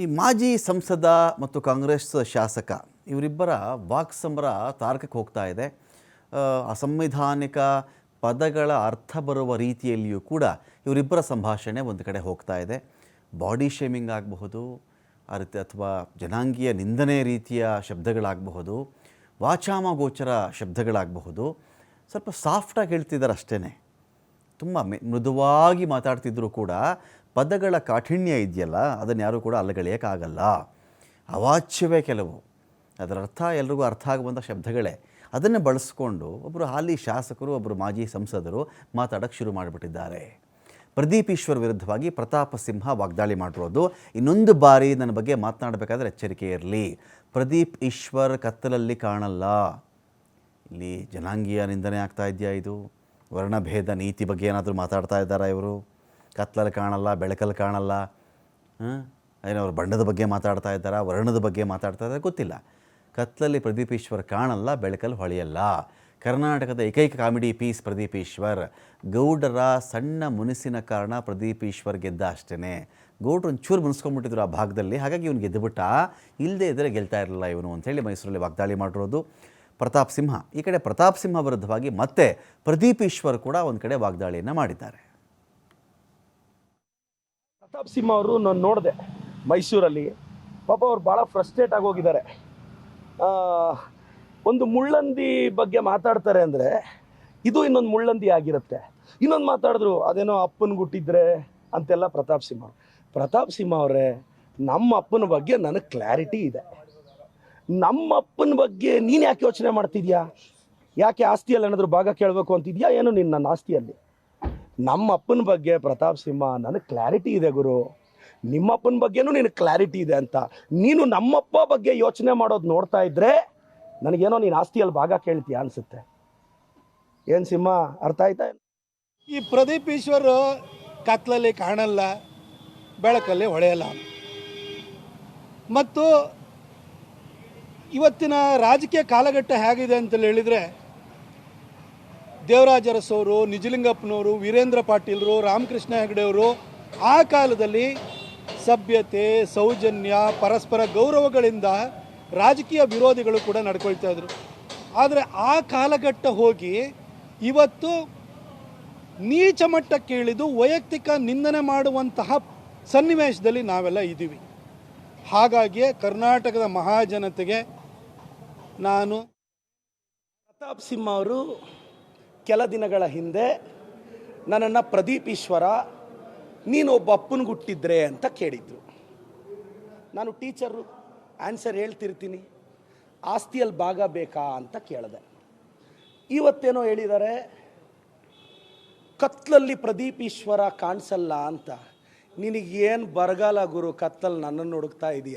ಈ ಮಾಜಿ ಸಂಸದ ಮತ್ತು ಕಾಂಗ್ರೆಸ್ ಶಾಸಕ ಇವರಿಬ್ಬರ ವಾಕ್ಸಮರ ತಾರಕಕ್ಕೆ ಹೋಗ್ತಾ ಇದೆ. ಅಸಂವಿಧಾನಿಕ ಪದಗಳ ಅರ್ಥ ಬರುವ ರೀತಿಯಲ್ಲಿಯೂ ಕೂಡ ಇವರಿಬ್ಬರ ಸಂಭಾಷಣೆ ಒಂದು ಕಡೆ ಹೋಗ್ತಾ ಇದೆ. ಬಾಡಿ ಶೇಮಿಂಗ್ ಆಗಬಹುದು ಆ ರೀತಿ ಅಥವಾ ಜನಾಂಗೀಯ ನಿಂದನೆ ರೀತಿಯ ಶಬ್ದಗಳಾಗಬಹುದು, ವಾಚಾಮಗೋಚರ ಶಬ್ದಗಳಾಗಬಹುದು. ಸ್ವಲ್ಪ ಸಾಫ್ಟಾಗಿ ಹೇಳ್ತಿದ್ದಾರೆ ಅಷ್ಟೇ ತುಂಬ ಮೃದುವಾಗಿ ಮಾತಾಡ್ತಿದ್ರು ಕೂಡ ಪದಗಳ ಕಾಠಿಣ್ಯ ಇದೆಯಲ್ಲ, ಅದನ್ನು ಯಾರೂ ಕೂಡ ಅಲ್ಲಗಳೆಯೋಕ್ಕಾಗಲ್ಲ ಅವಾಚ್ಯವೇ ಕೆಲವು. ಅದರ ಅರ್ಥ ಎಲ್ರಿಗೂ ಅರ್ಥ ಆಗುವಂಥ ಶಬ್ದಗಳೇ. ಅದನ್ನು ಬಳಸಿಕೊಂಡು ಒಬ್ಬರು ಹಾಲಿ ಶಾಸಕರು ಒಬ್ಬರು ಮಾಜಿ ಸಂಸದರು ಮಾತಾಡೋಕ್ಕೆ ಶುರು ಮಾಡಿಬಿಟ್ಟಿದ್ದಾರೆ. ಪ್ರದೀಪ್ ಈಶ್ವರ್ ವಿರುದ್ಧವಾಗಿ ಪ್ರತಾಪ ಸಿಂಹ ವಾಗ್ದಾಳಿ ಮಾಡಿರೋದು. ಇನ್ನೊಂದು ಬಾರಿ ನನ್ನ ಬಗ್ಗೆ ಮಾತನಾಡಬೇಕಾದ್ರೆ ಎಚ್ಚರಿಕೆ ಇರಲಿ. ಪ್ರದೀಪ್ ಈಶ್ವರ್ ಕತ್ತಲಲ್ಲಿ ಕಾಣಲ್ಲ. ಇಲ್ಲಿ ಜನಾಂಗೀಯ ನಿಂದನೆ ಆಗ್ತಾ ಇದೆಯಾ ಇದು? ವರ್ಣಭೇದ ನೀತಿ ಬಗ್ಗೆ ಏನಾದರೂ ಮಾತಾಡ್ತಾ ಇದ್ದಾರಾ ಇವರು? ಕತ್ಲಲ್ಲಿ ಕಾಣಲ್ಲ, ಬೆಳಕಲ್ಲಿ ಕಾಣಲ್ಲ ಏನೋ ಅವ್ರು ಬಣ್ಣದ ಬಗ್ಗೆ ಮಾತಾಡ್ತಾ ಇದ್ದಾರಾ, ವರ್ಣದ ಬಗ್ಗೆ ಮಾತಾಡ್ತಾ ಇದ್ದಾರೆ ಗೊತ್ತಿಲ್ಲ. ಕತ್ಲಲ್ಲಿ ಪ್ರದೀಪ್ ಈಶ್ವರ್ ಕಾಣಲ್ಲ, ಬೆಳಕಲ್ಲಿ ಹೊಳೆಯಲ್ಲ. ಕರ್ನಾಟಕದ ಏಕೈಕ ಕಾಮಿಡಿ ಪೀಸ್ ಪ್ರದೀಪ್ ಈಶ್ವರ್. ಗೌಡರ ಸಣ್ಣ ಮುನಿಸಿನ ಕಾರಣ ಪ್ರದೀಪ್ ಈಶ್ವರ್ ಗೆದ್ದ ಅಷ್ಟೇ ಗೌಡ್ರು ಒಂಚೂರು ಮುನಿಸ್ಕೊಂಡ್ಬಿಟ್ಟಿದ್ರು ಆ ಭಾಗದಲ್ಲಿ, ಹಾಗಾಗಿ ಇವನು ಗೆದ್ದುಬಿಟ್ಟ. ಇಲ್ಲದೇ ಇದ್ದರೆ ಗೆಲ್ತಾ ಇರಲಿಲ್ಲ ಇವನು ಅಂಥೇಳಿ ಮೈಸೂರಲ್ಲಿ ವಾಗ್ದಾಳಿ ಮಾಡಿರೋದು ಪ್ರತಾಪ್ ಸಿಂಹ. ಈ ಕಡೆ ಪ್ರತಾಪ್ ಸಿಂಹ ವಿರುದ್ಧವಾಗಿ ಮತ್ತೆ ಪ್ರದೀಪ್ ಈಶ್ವರ್ ಕೂಡ ಒಂದು ಕಡೆ ವಾಗ್ದಾಳಿಯನ್ನು ಮಾಡಿದ್ದಾರೆ. ಪ್ರತಾಪ್ ಸಿಂಹ ಅವರು ನಾನು ನೋಡಿದೆ ಮೈಸೂರಲ್ಲಿ. ಪಾಪ ಅವ್ರು ಭಾಳ ಫ್ರಸ್ಟ್ರೇಟ್ ಆಗಿ ಹೋಗಿದ್ದಾರೆ. ಆ, ಒಂದು ಮುಳ್ಳಂದಿ ಬಗ್ಗೆ ಮಾತಾಡ್ತಾರೆ ಅಂದರೆ ಇದು ಇನ್ನೊಂದು ಮುಳ್ಳಂದಿ ಆಗಿರುತ್ತೆ. ಇನ್ನೊಂದು ಮಾತಾಡಿದ್ರು ಅದೇನೋ ಅಪ್ಪನ ಗುಟ್ಟಿದ್ರೆ? ಅಂತೆಲ್ಲ ಪ್ರತಾಪ್ ಸಿಂಹ. ಪ್ರತಾಪ್ ಸಿಂಹ ಅವರೇ ನಮ್ಮ ಅಪ್ಪನ ಬಗ್ಗೆ ನನಗೆ ಕ್ಲಾರಿಟಿ ಇದೆ. ನಮ್ಮ ಅಪ್ಪನ ಬಗ್ಗೆ ನೀನು ಯಾಕೆ ಯೋಚನೆ ಮಾಡ್ತಿದ್ಯಾ? ಯಾಕೆ ಆಸ್ತಿಯಲ್ಲಿ ಏನಾದರೂ ಭಾಗ ಕೇಳಬೇಕು ಅಂತಿದ್ಯಾ? ಏನು ನಿನ್ನ ನನ್ನ ಆಸ್ತಿಯಲ್ಲಿ? ನಮ್ಮ ಅಪ್ಪನ ಬಗ್ಗೆ ಪ್ರತಾಪ್ ಸಿಂಹ, ನನಗೆ ಕ್ಲಾರಿಟಿ ಇದೆ ಗುರು. ನಿಮ್ಮಪ್ಪನ ಬಗ್ಗೆನೂ ನಿನಗೆ ಕ್ಲಾರಿಟಿ ಇದೆ ಅಂತ. ನೀನು ನಮ್ಮಪ್ಪ ಬಗ್ಗೆ ಯೋಚನೆ ಮಾಡೋದು ನೋಡ್ತಾ ಇದ್ರೆ ನನಗೇನೋ ನೀನು ಆಸ್ತಿಯಲ್ಲಿ ಭಾಗ ಕೇಳ್ತೀಯ ಅನಿಸುತ್ತೆ. ಏನು ಸಿಂಹ, ಅರ್ಥ ಆಯ್ತಾ ಈ ಪ್ರದೀಪ್ ಈಶ್ವರ್ ಕತ್ಲಲ್ಲಿ ಕಾಣಲ್ಲ, ಬೆಳಕಲ್ಲಿ ಹೊಳೆಯಲ್ಲ. ಮತ್ತು ಇವತ್ತಿನ ರಾಜಕೀಯ ಕಾಲಘಟ್ಟ ಹೇಗಿದೆ ಅಂತ ಹೇಳಿದರೆ ದೇವರಾಜ ಅರಸವರು ನಿಜಲಿಂಗಪ್ಪನವರು, ವೀರೇಂದ್ರ ಪಾಟೀಲರು, ರಾಮಕೃಷ್ಣ ಹೆಗಡೆಯವರು ಆ ಕಾಲದಲ್ಲಿ ಸಭ್ಯತೆ, ಸೌಜನ್ಯ, ಪರಸ್ಪರ ಗೌರವಗಳಿಂದ ರಾಜಕೀಯ ವಿರೋಧಿಗಳು ಕೂಡ ನಡ್ಕೊಳ್ತಾ ಇದ್ರು. ಆದರೆ ಆ ಕಾಲಘಟ್ಟ ಹೋಗಿ ಇವತ್ತು ನೀಚ ಮಟ್ಟಕ್ಕೆ ಇಳಿದು ವೈಯಕ್ತಿಕ ನಿಂದನೆ ಮಾಡುವಂತಹ ಸನ್ನಿವೇಶದಲ್ಲಿ ನಾವೆಲ್ಲ ಇದ್ದೀವಿ. ಹಾಗಾಗಿಯೇ ಕರ್ನಾಟಕದ ಮಹಾಜನತೆಗೆ ನಾನು ಪ್ರತಾಪ್ ಸಿಂಹ ಅವರು ಕೆಲ ದಿನಗಳ ಹಿಂದೆ ನನ್ನನ್ನು ಪ್ರದೀಪ್ ಈಶ್ವರ, ನೀನು ಒಬ್ಬ ಅಪ್ಪನಿಗುಟ್ಟಿದ್ರೆ ಅಂತ ಕೇಳಿದ್ರು. ನಾನು ಟೀಚರು ಆನ್ಸರ್ ಹೇಳ್ತಿರ್ತೀನಿ. ಆಸ್ತಿಯಲ್ಲಿ ಭಾಗ ಬೇಕಾ ಅಂತ ಕೇಳಿದೆ. ಇವತ್ತೇನೋ ಹೇಳಿದ್ದಾರೆ ಕತ್ಲಲ್ಲಿ ಪ್ರದೀಪ್ ಈಶ್ವರ ಕಾಣಿಸಲ್ಲ ಅಂತ. ನಿನಗೇನು ಬರಗಾಲ ಗುರು ಕತ್ತಲ್ಲಿ ನನ್ನನ್ನು ಹುಡುಕ್ತಾ ಇದೀಯ?